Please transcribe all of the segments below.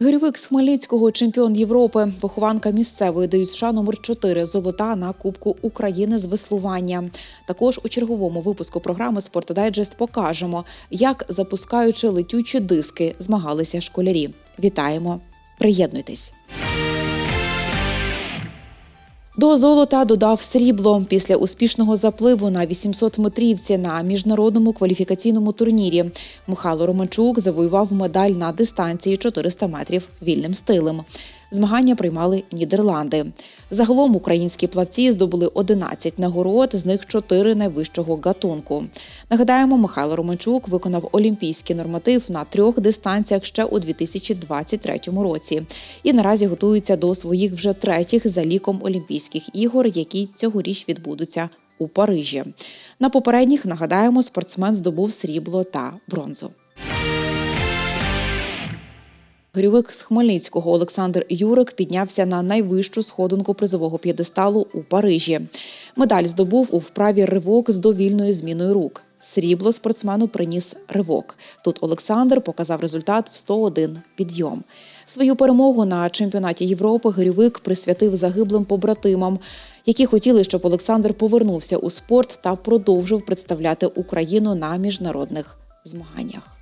Гирьовик з Хмельницького, чемпіон Європи, вихованка місцевої ДЮСШ номер 4 золота на Кубку України з веслування. Також у черговому випуску програми «Спортдайджест» покажемо, як запускаючи летючі диски, змагалися школярі. Вітаємо! Приєднуйтесь! До золота додав срібло після успішного запливу на 800 метрівці на міжнародному кваліфікаційному турнірі. Михайло Романчук завоював медаль на дистанції 400 метрів вільним стилем. Змагання приймали Нідерланди. Загалом українські плавці здобули 11 нагород, з них 4 найвищого гатунку. Нагадаємо, Михайло Романчук виконав олімпійський норматив на трьох дистанціях ще у 2023 році і наразі готується до своїх вже третіх за ліком Олімпійських ігор, які цьогоріч відбудуться у Парижі. На попередніх нагадаємо, спортсмен здобув срібло та бронзу. Грівик з Хмельницького Олександр Юрик піднявся на найвищу сходинку призового п'єдесталу у Парижі. Медаль здобув у вправі ривок з довільною зміною рук. Срібло спортсмену приніс ривок. Тут Олександр показав результат в 101 підйом. Свою перемогу на чемпіонаті Європи Гирьовик присвятив загиблим побратимам, які хотіли, щоб Олександр повернувся у спорт та продовжив представляти Україну на міжнародних змаганнях.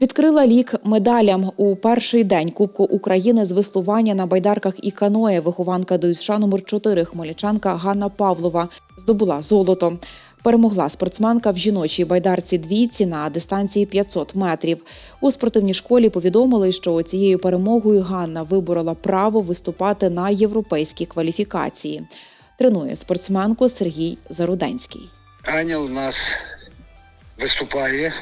Відкрила лік медалям у перший день Кубку України з веслування на байдарках і каное. Вихованка ДЮСШ номер 4 хмельничанка Ганна Павлова здобула золото. Перемогла спортсменка в жіночій байдарці двійці на дистанції 500 метрів. У спортивній школі повідомили, що цією перемогою Ганна виборола право виступати на європейській кваліфікації. Тренує спортсменку Сергій Заруденський. Аня у нас виступає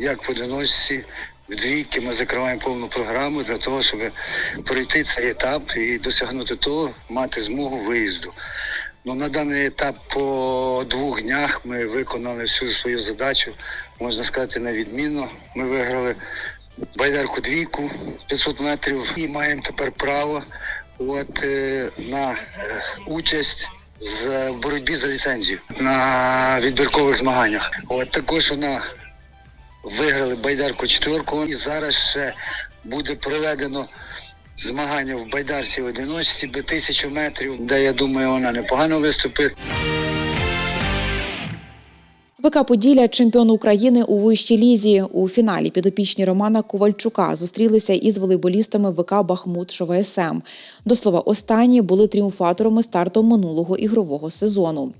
як в одиночці. В двійки ми закриваємо повну програму для того, щоб пройти цей етап і досягнути того, мати змогу виїзду. Ну, на даний етап по двох днях ми виконали всю свою задачу, можна сказати, на відмінно. Ми виграли байдарку двійку 500 метрів і маємо тепер право от, е, на е, участь з, боротьбі за ліцензію на відбіркових змаганнях. От також вона виграли байдарку четверку. І зараз ще буде проведено змагання в байдарці одиночці би тисячу метрів, де я думаю, вона непогано виступить. ВК Поділля, чемпіон України у вищій лізі. У фіналі підопічні Романа Ковальчука зустрілися із волейболістами ВК Бахмут ШВСМ. До слова, останні були тріумфаторами старту минулого ігрового сезону.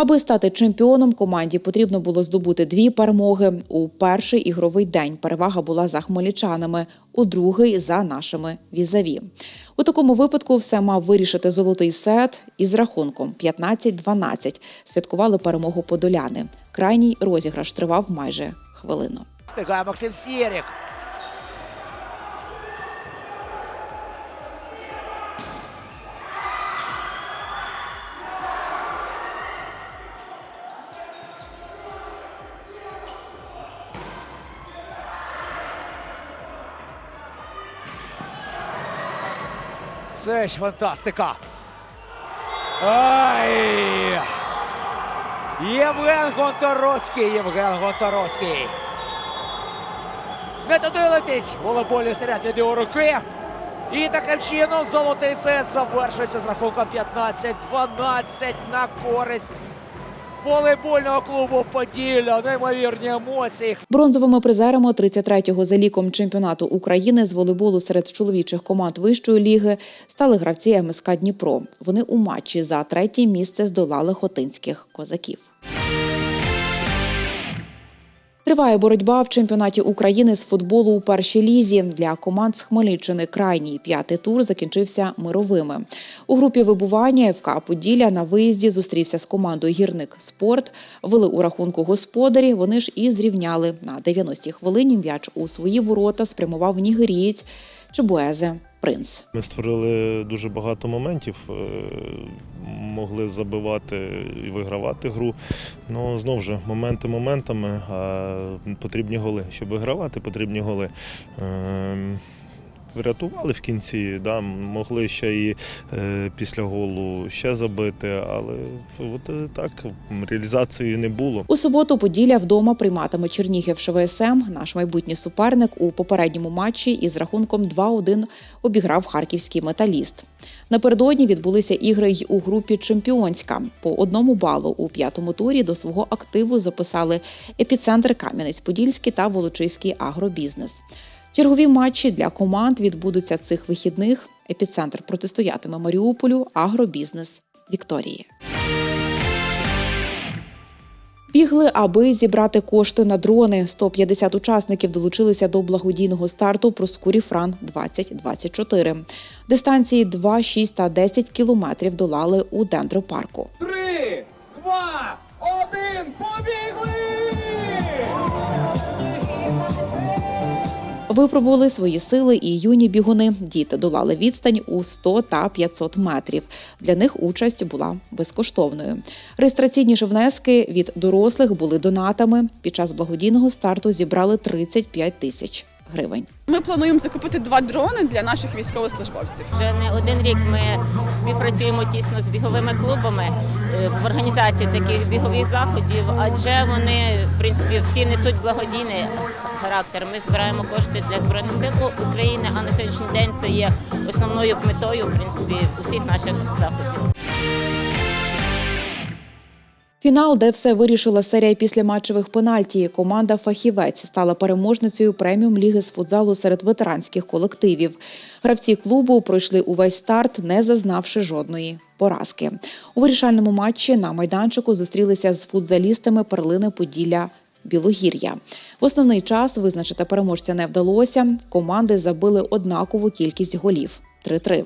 Аби стати чемпіоном, команді потрібно було здобути дві перемоги. У перший ігровий день перевага була за хмельничанами, у другий за нашими візаві. У такому випадку все мав вирішити золотий сет із рахунком 15-12. Святкували перемогу подоляни. Крайній розіграш тривав майже хвилину. Встигає Максим Сєрік. Це ж фантастика. Ай! Євген Гонтаровський, Євген Гонтаровський. Не туди летить волейбольний снаряд від його руки. І таким чином золотий сет завершується з рахунком 15-12 на користь волейбольного клубу Поділля. Неймовірні емоції. Бронзовими призерами 33-го за ліком чемпіонату України з волейболу серед чоловічих команд вищої ліги стали гравці МСК Дніпро. Вони у матчі за третє місце здолали хотинських козаків. Триває боротьба в чемпіонаті України з футболу у першій лізі. Для команд з Хмельниччини крайній п'ятий тур закінчився мировими. У групі вибування ФК Поділля на виїзді зустрівся з командою Гірник Спорт. Вели у рахунку господарі. Вони ж і зрівняли на 90-й хвилині. М'яч у свої ворота спрямував нігерієць Чебуезе Принц. Ми створили дуже багато моментів, е, могли забивати і вигравати гру. Ну, знову ж, моменти моментами, а потрібні голи. Щоб вигравати, потрібні голи. Врятували в кінці. Да, могли ще і е, після голу ще забити, але от е, так реалізації не було. У суботу Поділля вдома прийматиме Чернігів ШВСМ. Наш майбутній суперник у попередньому матчі із рахунком 2-1 обіграв харківський металіст. Напередодні відбулися ігри й у групі Чемпіонська. По одному балу у п'ятому турі до свого активу записали епіцентр Кам'янець-Подільський та Волочиський агробізнес. Чергові матчі для команд відбудуться цих вихідних. Епіцентр протистоятиме Маріуполю, агробізнес Вікторії. Бігли, аби зібрати кошти на дрони. 150 учасників долучилися до благодійного старту Проскурі Фран 2024. Дистанції 2, 6 та 10 кілометрів долали у дендропарку. Випробували свої сили і юні бігуни. Діти долали відстань у 100 та 500 метрів. Для них участь була безкоштовною. Реєстраційні ж внески від дорослих були донатами. Під час благодійного старту зібрали 35 тисяч гривень. Ми плануємо закупити два дрони для наших військовослужбовців. Вже не один рік ми співпрацюємо тісно з біговими клубами е, в організації таких бігових заходів, адже вони в принципі всі несуть благодійний характер. Ми збираємо кошти для збройних сил України. А на сьогоднішній день це є основною метою в принципі усіх наших заходів. Фінал, де все вирішила серія післяматчевих пенальті. Команда Фахівець стала переможницею преміум ліги з футзалу серед ветеранських колективів. Гравці клубу пройшли увесь старт, не зазнавши жодної поразки. У вирішальному матчі на майданчику зустрілися з футзалістами перлини Поділля. Білогір'я в основний час визначити переможця не вдалося. Команди забили однакову кількість голів 3-3.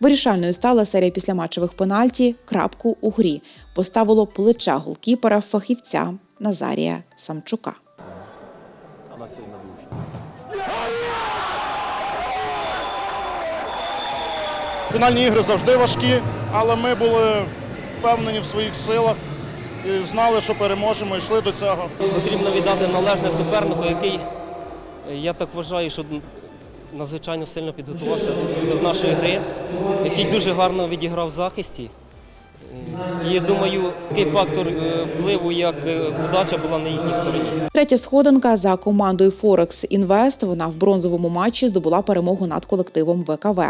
Вирішальною стала серія післяматчевих пенальті. Крапку у грі поставило плече голкіпера фахівця Назарія Самчука. Фінальні ігри завжди важкі, але ми були впевнені в своїх силах і знали, що переможемо, і йшли до цього. Потрібно віддати належне супернику, який, я так вважаю, що надзвичайно сильно підготувався до нашої гри, який дуже гарно відіграв в захисті. І я думаю, такий фактор е, впливу, як е, удача була на їхній стороні. Третя сходинка за командою Forex Invest. Вона в бронзовому матчі здобула перемогу над колективом ВКВ.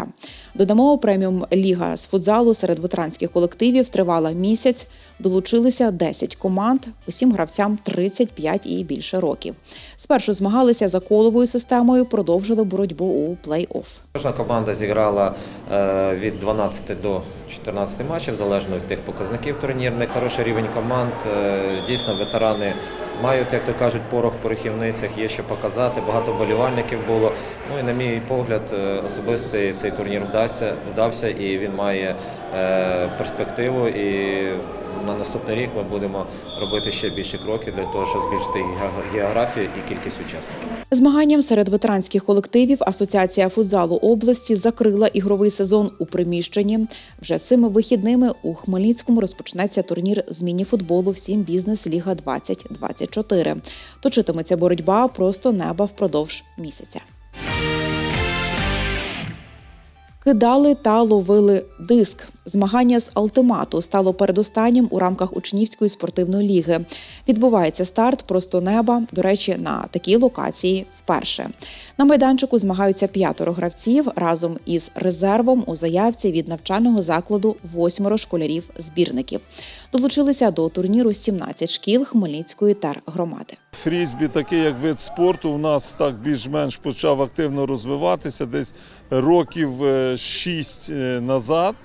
Додамо преміум ліга з футзалу серед ветеранських колективів тривала місяць. Долучилися 10 команд, усім гравцям 35 і більше років. Спершу змагалися за коловою системою, продовжили боротьбу у плей-офф. Кожна команда зіграла е, від 12 до 14 матчів, залежно тих показників турнірних. Хороший рівень команд. е, Дійсно, ветерани мають, як то кажуть, порох в порохівницях, є що показати. Багато болівальників було. Ну і на мій погляд, е, особистий цей турнір вдався, вдався і він має е, перспективу. І на наступний рік ми будемо робити ще більші кроки для того, щоб збільшити географію і кількість учасників. Змаганням серед ветеранських колективів Асоціація футзалу області закрила ігровий сезон у приміщенні. Вже цими вихідними у Хмельницькому розпочнеться турнір з міні-футболу «Всім бізнес Ліга 2024. Точитиметься боротьба просто неба впродовж місяця. Кидали та ловили диск. Змагання з Алтимату стало передостаннім у рамках учнівської спортивної ліги. Відбувається старт просто неба. До речі, на такій локації вперше. На майданчику змагаються п'ятеро гравців разом із резервом у заявці від навчального закладу восьмеро школярів-збірників. Долучилися до турніру 17 шкіл Хмельницької тергромади. Фрізбі, такий як вид спорту, у нас так більш-менш почав активно розвиватися десь років 6 назад.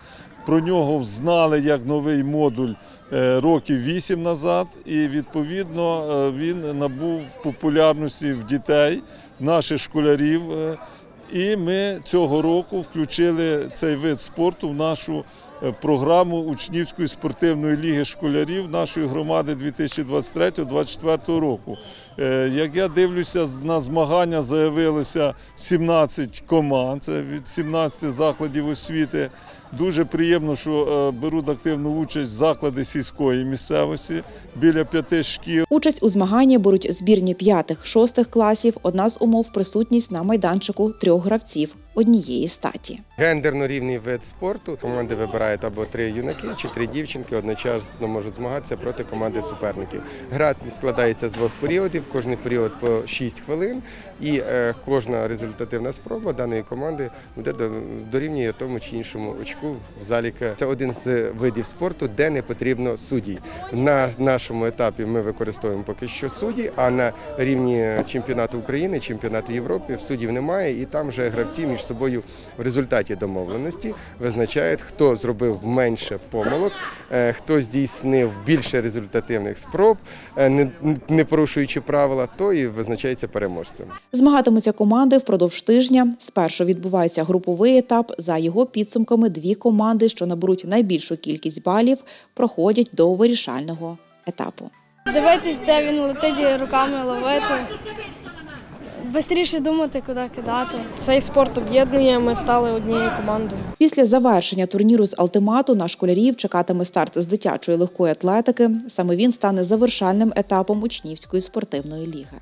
Про нього знали як новий модуль е, років 8 назад, і відповідно е, він набув популярності в дітей, наших школярів. е, І ми цього року включили цей вид спорту в нашу е, програму учнівської спортивної ліги школярів нашої громади 2023-2024 року. Е, Як я дивлюся, на змагання заявилося 17 команд, це від 17 закладів освіти. Дуже приємно, що е, беруть активну участь заклади сільської місцевості біля п'яти шкіл. Участь у змаганні беруть збірні п'ятих-шостих класів. Одна з умов присутність на майданчику трьох гравців однієї статі. Гендерно рівний вид спорту. Команди вибирають або три юнаки чи три дівчинки одночасно можуть змагатися проти команди суперників. Гра складається з двох періодів, кожний період по 6 хвилин, і е, кожна результативна спроба даної команди буде до- дорівнює тому чи іншому очку в заліка. Це один з видів спорту, де не потрібно суддій. На нашому етапі ми використовуємо поки що судді, а на рівні чемпіонату України, чемпіонату Європи суддів немає, і там вже гравці між собою в результаті домовленості визначають, хто зробив менше помилок, е, хто здійснив більше результативних спроб, е, не, не порушуючи правила, то і визначається переможцем. Змагатимуться команди впродовж тижня. Спершу відбувається груповий етап. За його підсумками, дві команди, що наберуть найбільшу кількість балів, проходять до вирішального етапу. Дивитись, де він летить, руками ловити. Бистріше думати, куди кидати. Цей спорт об'єднує, ми стали однією командою. Після завершення турніру з Алтимату на школярів чекатиме старт з дитячої легкої атлетики. Саме він стане завершальним етапом учнівської спортивної ліги.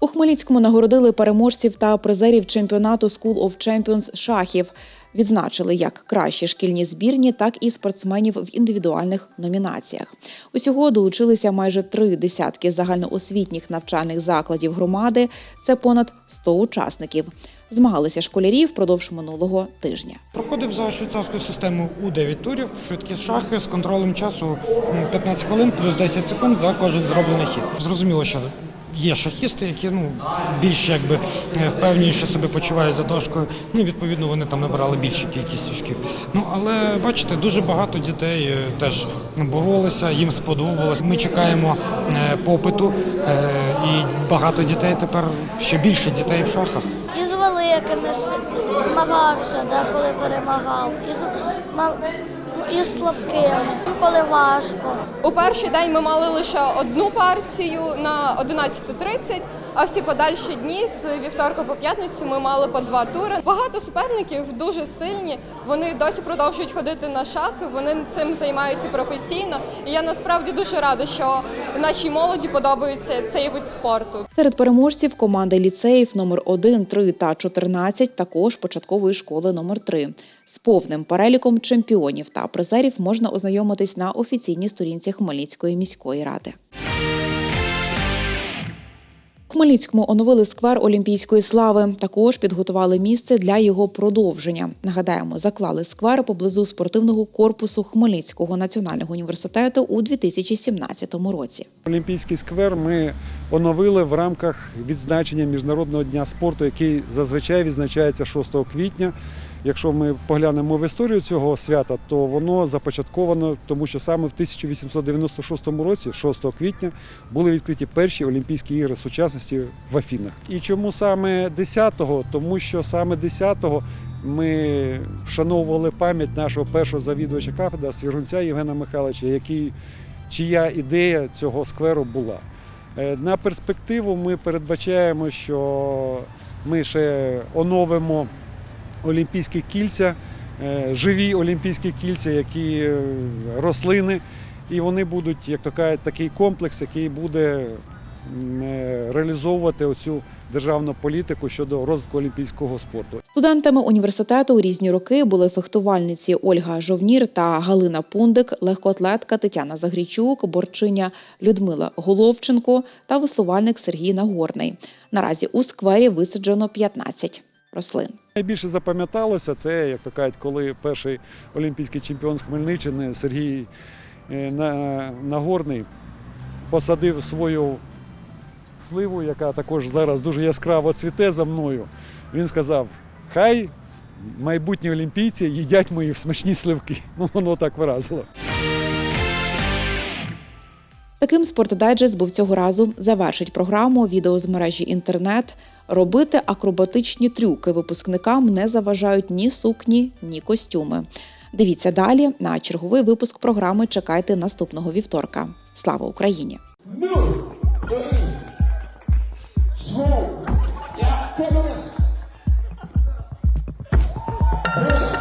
У Хмельницькому нагородили переможців та призерів чемпіонату School of Champions шахів. Відзначили як кращі шкільні збірні, так і спортсменів в індивідуальних номінаціях. Усього долучилися майже три десятки загальноосвітніх навчальних закладів громади. Це понад 100 учасників. Змагалися школярі впродовж минулого тижня. Проходив за швейцарською системою у 9 турів, швидкі шахи з контролем часу м, 15 хвилин плюс 10 секунд за кожен зроблений хід. Зрозуміло, що є шахісти, які ну більш якби е, впевненіше себе почувають за дошкою. Ну відповідно вони там набирали більшу кількість очків. Ну але бачите, дуже багато дітей е, теж боролися, їм сподобалось. Ми чекаємо е, попиту, і багато дітей тепер ще більше дітей в шахах. І з великими змагався, деколи перемагав. І з, і слабкими, коли важко. У перший день ми мали лише одну партію на 11.30, а всі подальші дні з вівторка по п'ятницю ми мали по два тури. Багато суперників дуже сильні. Вони досі продовжують ходити на шахи. Вони цим займаються професійно. І я насправді дуже рада, що нашій молоді подобається цей вид спорту. Серед переможців команди ліцеїв номер 1, 3 та 14, також початкової школи номер 3 З повним переліком чемпіонів та призерів можна ознайомитись на офіційній сторінці Хмельницької міської ради. Хмельницькому оновили сквер Олімпійської слави. Також підготували місце для його продовження. Нагадаємо, заклали сквер поблизу спортивного корпусу Хмельницького національного університету у 2017 році. Олімпійський сквер ми оновили в рамках відзначення Міжнародного дня спорту, який зазвичай відзначається 6 квітня. Якщо ми поглянемо в історію цього свята, то воно започатковано, тому що саме в 1896 році, 6 квітня, були відкриті перші Олімпійські ігри сучасності в Афінах. І чому саме 10-го? Тому що саме 10-го ми вшановували пам'ять нашого першого завідувача кафедра Свіргунця Євгена Михайловича, який чия ідея цього скверу була. Е, На перспективу ми передбачаємо, що ми ще оновимо олімпійські кільця, е, живі олімпійські кільця, які е, рослини, і вони будуть, як то кажуть, такий комплекс, який буде е, реалізовувати оцю державну політику щодо розвитку олімпійського спорту. Студентами університету у різні роки були фехтувальниці Ольга Жовнір та Галина Пундик, легкоатлетка Тетяна Загрічук, борчиня Людмила Головченко та веслувальник Сергій Нагорний. Наразі у сквері висаджено 15 рослин. Найбільше запам'яталося це, як то кажуть, коли перший олімпійський чемпіон з Хмельниччини Сергій е, Нагорний посадив свою сливу, яка також зараз дуже яскраво цвіте за мною. Він сказав: хай майбутні олімпійці їдять мої смачні сливки. Ну, воно так вразило. Таким спортдайджест був цього разу. Завершить програму відео з мережі інтернет. Робити акробатичні трюки випускникам не заважають ні сукні, ні костюми. Дивіться далі. На черговий випуск програми чекайте наступного вівторка. Слава Україні! Yeah,